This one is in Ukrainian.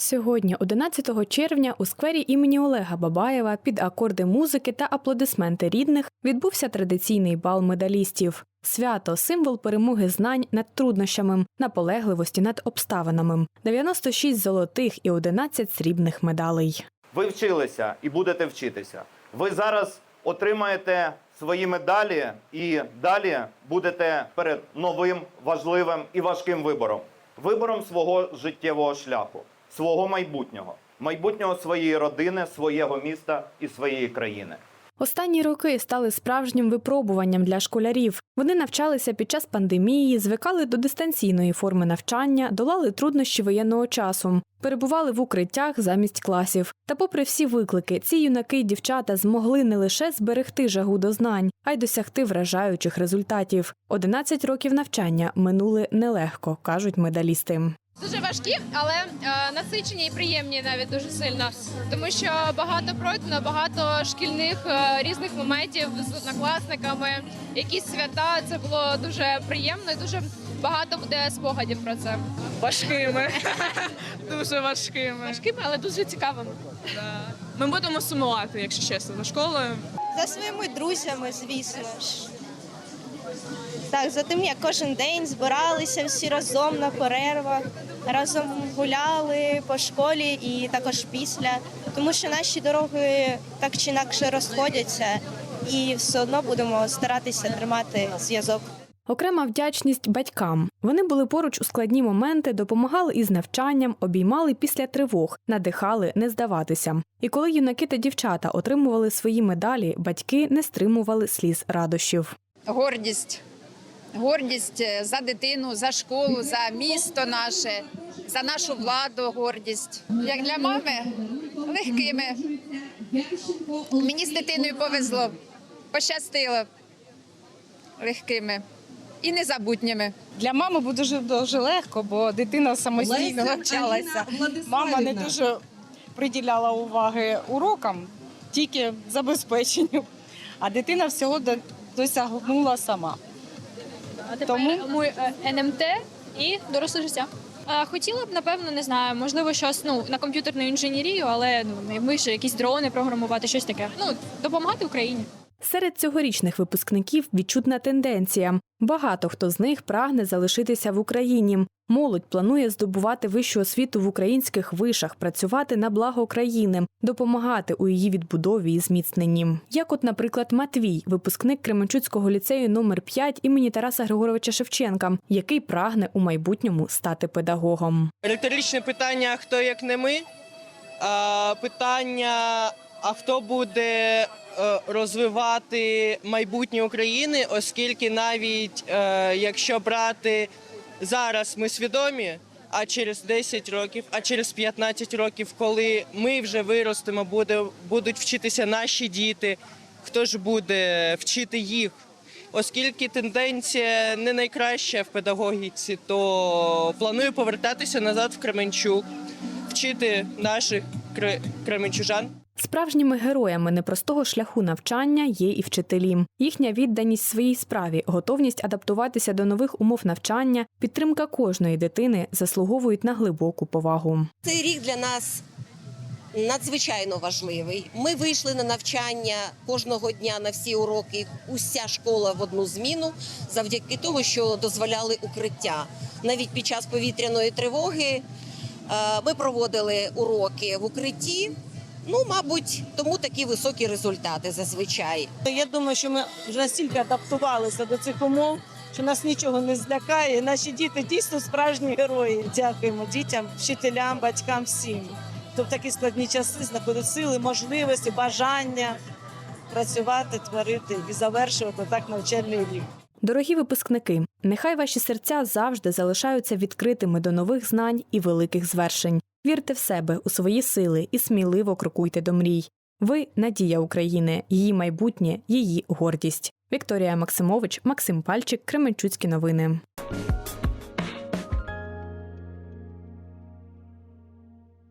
Сьогодні, 11 червня, у сквері імені Олега Бабаєва під акорди музики та аплодисменти рідних відбувся традиційний бал медалістів. Свято символ перемоги знань над труднощами, наполегливості над обставинами, 96 золотих і 11 срібних медалей. Ви вчилися і будете вчитися. Ви зараз отримаєте свої медалі і далі будете перед новим важливим і важким вибором вибором свого життєвого шляху, свого майбутнього, майбутнього своєї родини, свого міста і своєї країни. Останні роки стали справжнім випробуванням для школярів. Вони навчалися під час пандемії, звикали до дистанційної форми навчання, долали труднощі воєнного часу, перебували в укриттях замість класів. Та, попри всі виклики, ці юнаки й дівчата змогли не лише зберегти жагу до знань, а й досягти вражаючих результатів. 11 років навчання минули нелегко, кажуть медалісти. Дуже важкі, але е, насичені і приємні навіть дуже сильно, тому що багато пройдено, багато шкільних е, різних моментів з однокласниками, якісь свята. Це було дуже приємно і дуже багато буде спогадів про це. важкими. Дуже важкими. Важкими, але дуже цікавими. Ми будемо сумувати, якщо чесно, за школою. За своїми друзями, звісно ж. Так, за тим, як кожен день збиралися всі разом на перервах, разом гуляли по школі і також після. Тому що наші дороги так чи інакше розходяться, і все одно будемо старатися тримати зв'язок. Окрема вдячність батькам. Вони були поруч у складні моменти, допомагали із навчанням, обіймали після тривог, надихали не здаватися. І коли юнаки та дівчата отримували свої медалі, батьки не стримували сліз радощів. Гордість. Гордість е, за дитину, за школу, за місто наше, за нашу владу, гордість. Як для мами, легкими. Мені з дитиною повезло, пощастило легкими і незабутніми. Для мами буде дуже, дуже легко, бо дитина самостійно навчалася. Мама не дуже приділяла уваги урокам, тільки забезпеченню. А дитина всього до- досягнула сама. А тепер Тому- ми е, НМТ і доросле життя. Е, Хотіла б, напевно, не знаю, можливо, щось ну на комп'ютерну інженерію, але ну ми ж якісь дрони програмувати, щось таке. Ну допомагати Україні. Серед цьогорічних випускників відчутна тенденція. Багато хто з них прагне залишитися в Україні. Молодь планує здобувати вищу освіту в українських вишах, працювати на благо країни, допомагати у її відбудові і зміцненні. Як, от, наприклад, Матвій, випускник Кременчуцького ліцею номер 5 імені Тараса Григоровича Шевченка, який прагне у майбутньому стати педагогом. Риторичне питання хто як не ми. А, питання, а хто буде розвивати майбутнє України, оскільки навіть е, якщо брати зараз ми свідомі, а через 10 років, а через 15 років, коли ми вже виростемо, буде, будуть вчитися наші діти, хто ж буде вчити їх? Оскільки тенденція не найкраща в педагогіці, то планую повертатися назад в Кременчук, вчити наших кре- кременчужан. Справжніми героями непростого шляху навчання є і вчителі. Їхня відданість своїй справі, готовність адаптуватися до нових умов навчання, підтримка кожної дитини заслуговують на глибоку повагу. Цей рік для нас надзвичайно важливий. Ми вийшли на навчання кожного дня на всі уроки. Уся школа в одну зміну завдяки тому, що дозволяли укриття. Навіть під час повітряної тривоги е, ми проводили уроки в укритті. Ну, мабуть, тому такі високі результати зазвичай. Я думаю, що ми вже настільки адаптувалися до цих умов, що нас нічого не злякає. Наші діти дійсно справжні герої. Дякуємо дітям, вчителям, батькам, всім. Хто в такі складні часи знаходить сили, можливості, бажання працювати, творити і завершувати так навчальний рік. Дорогі випускники, нехай ваші серця завжди залишаються відкритими до нових знань і великих звершень. Вірте в себе, у свої сили і сміливо крокуйте до мрій. Ви надія України, її майбутнє, її гордість. Вікторія Максимович, Максим Пальчик, Кременчуцькі новини.